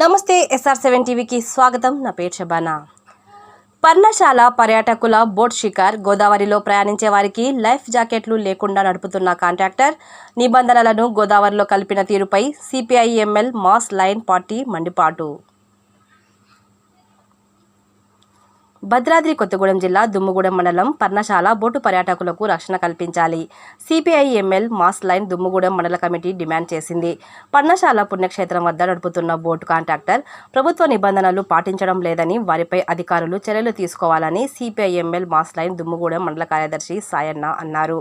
నమస్తే SR seven టీవీకి స్వాగతం. నా పేరు శబానా. పర్ణశాల పర్యాటకుల బోట్ షికార్ గోదావరిలో ప్రయాణించే వారికి లైఫ్ జాకెట్లు లేకుండా నడుపుతున్న కాంట్రాక్టర్ నిబంధనలను గోదావరిలో కలిపిన తీరుపై CPI ML mass line party మండిపాటు. Bhadradri Kothagudem జిల్లా దుమ్ముగూడెం మండలం పర్ణశాల బోటు పర్యాటకులకు రక్షణ కల్పించాలి. CPI ML mass line Dummugudem మండల కమిటీ డిమాండ్ చేసింది. పర్ణశాల పుణ్యక్షేత్రం వద్ద నడుపుతున్న బోటు కాంట్రాక్టర్ ప్రభుత్వ నిబంధనలు పాటించడం లేదని వారిపై అధికారులు చర్యలు తీసుకోవాలని CPI ML mass line Dummugudem మండల కార్యదర్శి సాయన్న అన్నారు.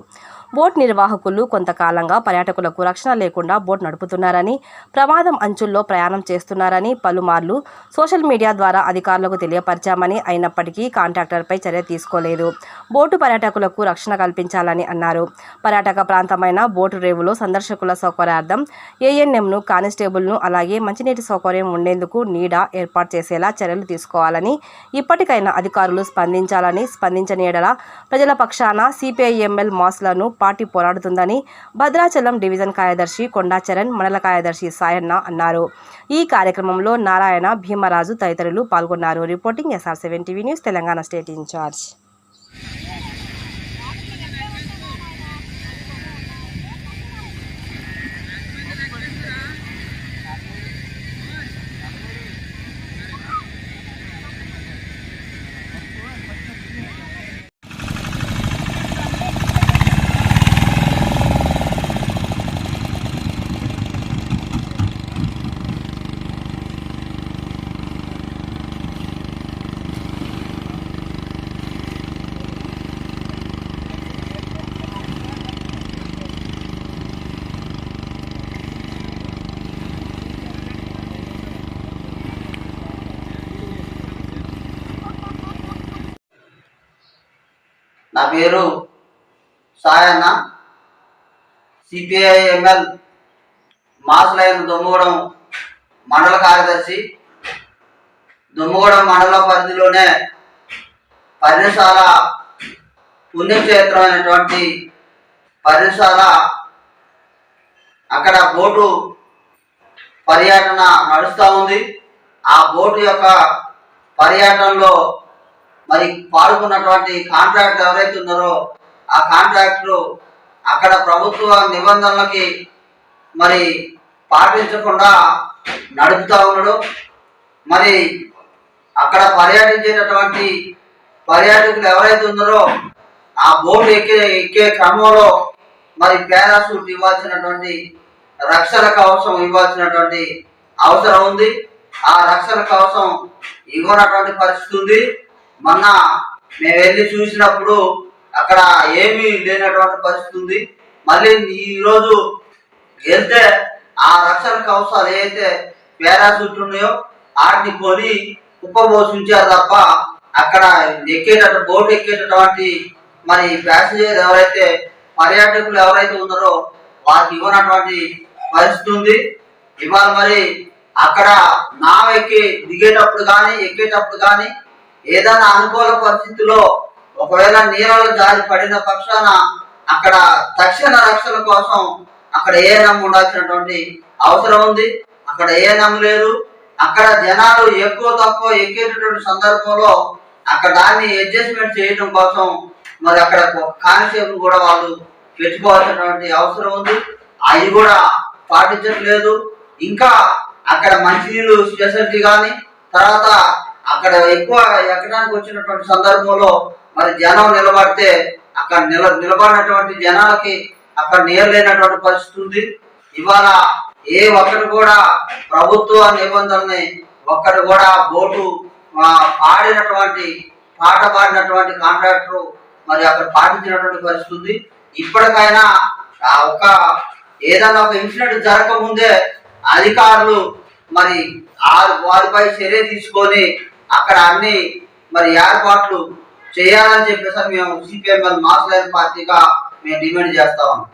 బోట్ నిర్వాహకులు కొంతకాలంగా పర్యాటకులకు రక్షణ లేకుండా బోట్ నడుపుతున్నారని ప్రమాదం అంచుల్లో ప్రయాణం చేస్తున్నారని పలుమార్లు సోషల్ మీడియా ద్వారా అధికారులకు తెలియపరిచామని అయినప్పటికీ కాంట్రాక్టర్పై చర్య తీసుకోలేదు. బోటు పర్యాటకులకు రక్షణ కల్పించాలని అన్నారు. పర్యాటక ప్రాంతమైన బోటు రేవులో సందర్శకుల సౌకర్యార్థం ఏఎన్ఎంను కానిస్టేబుల్ను అలాగే మంచినీటి సౌకర్యం ఉండేందుకు నీడ ఏర్పాటు చేసేలా చర్యలు తీసుకోవాలని ఇప్పటికైనా అధికారులు స్పందించాలని స్పందించని ఎడల ప్రజల పక్షాన సిపిఐఎంఎల్ మాస్లను పార్టీ పోరాడుతుందని భద్రాచలం డివిజన్ కార్యదర్శి కొండాచరణ్ మండల కార్యదర్శి సాయన్న అన్నారు. ఈ కార్యక్రమంలో నారాయణ భీమరాజు తదితరులు పాల్గొన్నారు. Reporting SR seven TV news. Telangana state incharge. నా పేరు సాయన్న. సిపిఐ ఎంఎల్ దుమ్మగూడెం మండల కార్యదర్శి. దుమ్మగూడెం మండల పరిధిలోనే పర్ణశాల పుణ్యక్షేత్రమైనటువంటి పర్ణశాల అక్కడ బోటు పర్యటన నడుస్తూ ఉంది. ఆ బోటు యొక్క పర్యటనలో మరి పాల్గొన్నటువంటి కాంట్రాక్ట్ ఎవరైతే ఉన్నారో ఆ కాంట్రాక్టులు అక్కడ ప్రభుత్వ నిబంధనలకి మరి పాటించకుండా నడుపుతా ఉన్నాడు. మరి అక్కడ పర్యటించేటటువంటి పర్యాటకులు ఎవరైతే ఉన్నారో ఆ బోర్డు ఎక్కే ఎక్కే క్రమంలో మరి పారాసూట్ ఇవ్వాల్సినటువంటి రక్షణ కవచం ఇవ్వాల్సినటువంటి అవసరం ఉంది. ఆ రక్షణ కవచం ఇవ్వనటువంటి పరిస్థితి ఉంది. మొన్న మేము వెళ్ళి చూసినప్పుడు అక్కడ ఏమీ లేనటువంటి పరిస్థితి ఉంది. మళ్ళీ ఈరోజు వెళ్తే ఆ రక్షణ కవసాలు ఏదైతే పారాసూట్ ఉన్నాయో వాటిని కొని ఉపభోషించారు తప్ప అక్కడ ఎక్కేటట్టు బోట్ ఎక్కేటటువంటి మరి ప్యాసింజర్ ఎవరైతే పర్యాటకులు ఎవరైతే ఉన్నారో వారికి ఇవ్వనటువంటి పరిస్థితి ఉంది. ఇవాళ మరి అక్కడ నావెక్కి దిగేటప్పుడు కానీ ఎక్కేటప్పుడు కానీ ఏదైనా అనుకూల పరిస్థితిలో ఒకవేళ నీళ్ళలో జారి పడిన పక్షాన అక్కడ తక్షణ రక్షణ కోసం అక్కడ ఏ ఉండాల్సినటువంటి అవసరం ఉంది? అక్కడ ఏ నమ్ము లేదు? అక్కడ జనాలు ఎక్కువ తక్కువ ఎక్కేటటువంటి సందర్భంలో అక్కడ దాన్ని అడ్జస్ట్మెంట్ చేయడం కోసం మరి అక్కడ కాన్సేపు కూడా వాళ్ళు పెట్టుకోవాల్సినటువంటి అవసరం ఉంది. అవి కూడా పాటించట్లేదు. ఇంకా అక్కడ మంచినీళ్ళు స్పెషాలిటీ కానీ తర్వాత అక్కడ ఎక్కువ ఎక్కడానికి వచ్చినటువంటి సందర్భంలో మరి జనం నిలబడితే అక్కడ నిల నిలబడినటువంటి జనాలకి అక్కడ నేర్లేనటువంటి పరిస్థితి ఉంది. ఇవాళ ఏ ఒక్కరు కూడా ప్రభుత్వ నిబంధనల్ని ఒక్కరు కూడా బోటు పాడినటువంటి పాట పాడినటువంటి కాంట్రాక్టర్ మరి అక్కడ పాటించినటువంటి పరిస్థితి ఉంది. ఇప్పటికైనా ఒక ఏదైనా ఒక ఇన్సిడెంట్ జరగకముందే అధికారులు మరి వారిపై చర్య తీసుకొని అక్కడ అన్ని మరి ఏర్పాట్లు చేయాలని చెప్పేసి మేము సిపిఎం మాస్ లైన్ పార్టీగా మేము డిమాండ్ చేస్తా ఉన్నాం.